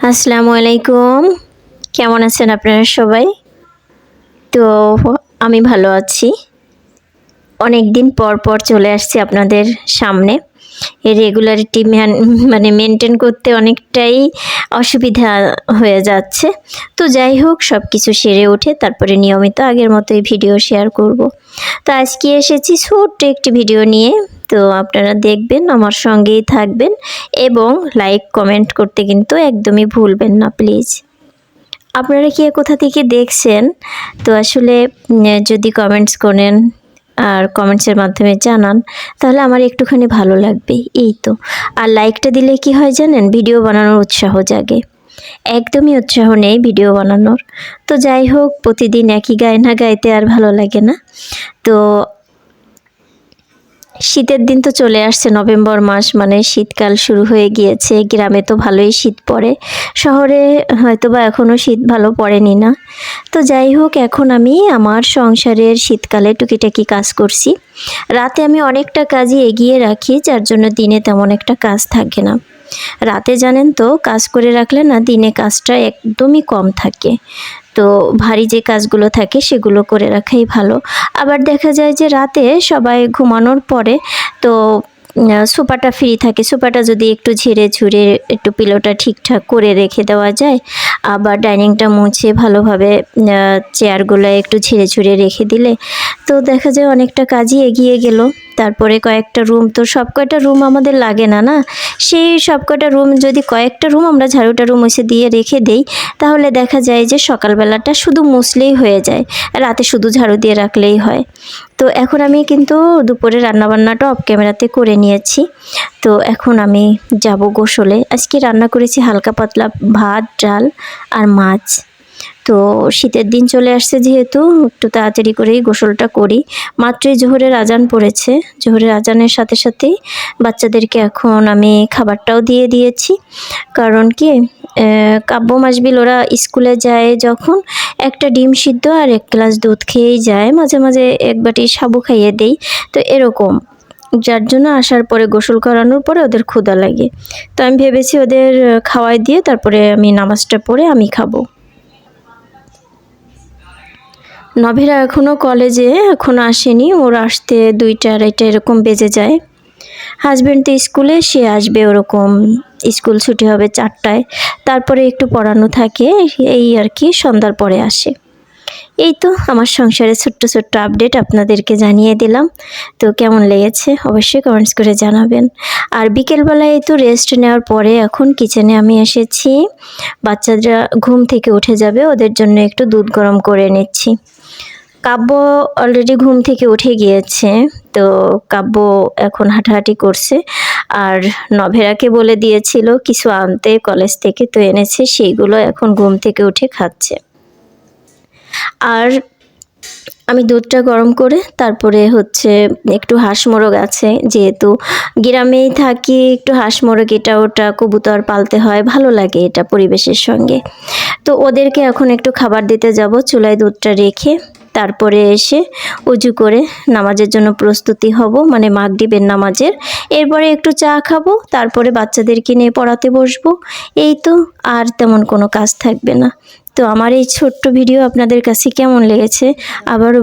আসসালামু আলাইকুম। কেমন আছেন আপনারা সবাই? তো, আমি ভালো আছি। অনেক দিন পর পর চলে আসছি আপনাদের সামনে। এই রেগুলারিটি মানে মেনটেন করতে অনেকটাই অসুবিধা হয়ে যাচ্ছে। তো যাই হোক সব কিছু সেরে উঠে তারপরে নিয়মিত আগের মতোই ভিডিও শেয়ার করব। তো আজকে এসেছি ছোট্ট একটি ভিডিও নিয়ে। তো আপনারা দেখবেন, আমার সঙ্গেই থাকবেন এবং লাইক কমেন্ট করতে কিন্তু একদমই ভুলবেন না প্লিজ আপনারা কে কোথা থেকে দেখছেন? তো আসলে যদি কমেন্টস করেন আর কমেন্টসের মাধ্যমে জানান, তাহলে আমার একটুখানি ভালো লাগবে, এই তো। আর লাইকটা দিলে কি হয় জানেন? ভিডিও বানানোর উৎসাহ জাগে। একদমই উৎসাহ নেই ভিডিও বানানোর। তো যাই হোক, প্রতিদিন একই গায়ে না গাইতে আর ভালো লাগে না। তো শীতের দিন তো চলে আসছে, নভেম্বর মাস মানে শীতকাল শুরু হয়ে গিয়েছে, গ্রামে তো ভালোই শীত পড়ে, শহরে হয়তো বা এখনও শীত ভালো পড়েনি না। তো যাই হোক, এখন আমি আমার সংসারের শীতকালে টুকিটাকি কাজ করছি। রাতে আমি অনেকটা কাজই এগিয়ে রাখি, যার জন্য দিনে তেমন একটা কাজ থাকে না। রাতে জানেন তো, কাজ করে রাখলে না দিনে কাজটা একদমই কম থাকে। তো ভারী যে কাজগুলো থাকে সেগুলো করে রাখাই ভালো। আবার দেখা যায় যে রাতে সবাই ঘুমানোর পরে তো সোফাটা ফ্রি থাকে। সোফাটা যদি একটু ঝেড়ে ঝুড়ে একটু পিলোটা ঠিকঠাক করে রেখে দেওয়া যায়, আবার ডাইনিংটা মুছে ভালোভাবে চেয়ারগুলো একটু ঝেড়ে ঝুড়ে রেখে দিলে, তো দেখা যায় অনেকটা কাজই এগিয়ে গেল। তারপরে কয়েকটা রুম তো সব কয়টা রুম আমাদের লাগে না না? সেই সব কয়টা রুম যদি কয়েকটা রুম আমরা ঝাড়ুটা রুম মুছে দিয়ে রেখে দেই, তাহলে দেখা যায় যে সকালবেলাটা শুধু মুছলেই হয়ে যায়, রাতে শুধু ঝাড়ু দিয়ে রাখলেই হয়। তো এখন আমি কিন্তু দুপুরে রান্নাবান্নাটা অফ ক্যামেরাতে করে নিয়েছি। তো এখন আমি যাব গোসলে। আজকে রান্না করেছি হালকা পাতলা ভাত, ডাল আর মাছ। তো শীতের দিন চলে আসছে যেহেতু, একটু তাড়াতাড়ি করেই গোসলটা করি। মাত্রই জোহরের আজান পড়েছে। জোহরের আজানের সাথে সাথেই বাচ্চাদেরকে এখন আমি খাবারটাও দিয়ে দিয়েছি। কারণ কি কাব্য মাসবিল ওরা স্কুলে যায় যখন একটা ডিম সিদ্ধ আর এক গ্লাস দুধ খেয়েই যায়। মাঝে মাঝে এক বাটি সাবু খাইয়ে দেই। তো এরকম। যার জন্য আসার পরে গোসল করানোর পরে ওদের ক্ষুধা লাগে। তো আমি ভেবেছি ওদের খাওয়াই দিয়ে তারপরে আমি নামাজটা পড়ে আমি খাব। নভেরা এখনও কলেজে এখনও আসেনি। ওর আসতে দুইটা, আড়াইটা এরকম বেজে যায়। হাজব্যান্ড তো স্কুলে, সে আসবে ওরকম। স্কুল ছুটি হবে চারটায়। তারপরে একটু পড়ানো থাকে, এই আর কি, সন্ধ্যার পরে আসে। এই তো আমার সংসারে ছোট্ট ছোট্ট আপডেট আপনাদেরকে জানিয়ে দিলাম। তো কেমন লেগেছে? অবশ্যই কমেন্টস করে জানাবেন। আর বিকেলবেলায় তো রেস্ট নেওয়ার পরে এখন কিচেনে আমি এসেছি। বাচ্চারা ঘুম থেকে উঠে যাবে, ওদের জন্য একটু দুধ গরম করে নিচ্ছি। কাব্য অলরেডি ঘুম থেকে উঠে গিয়েছে, তো কাব্য এখন হাঁটাহাঁটি করছে। আর নভেরাকে বলে দিয়েছিল, কিছু আনতে কলেজ থেকে তো এনেছে, সেইগুলো এখন ঘুম থেকে উঠে খাচ্ছে। আর আমি দুধটা গরম করে তারপরে হচ্ছে একটু হাঁস মোরগ আছে, যেহেতু গ্রামেই থাকি, একটু হাঁস মোরগ এটা ওটা কবুতর পালতে হয়, ভালো লাগে এটা পরিবেশের সঙ্গে। তো ওদেরকে এখন একটু খাবার দিতে যাব, চুলায় দুধটা রেখে। তারপরে এসে উজু করে নামাজের জন্য প্রস্তুতি হব মানে মাগরিবের নামাজের। এরপরে একটু চা খাব, তারপরে বাচ্চাদেরকে নিয়ে পড়াতে বসবো। এই তো, আর তেমন কোনো কাজ থাকবে না। তো আমার এই ছোট্ট ভিডিও আপনাদের কাছে কেমন লেগেছে, আবারও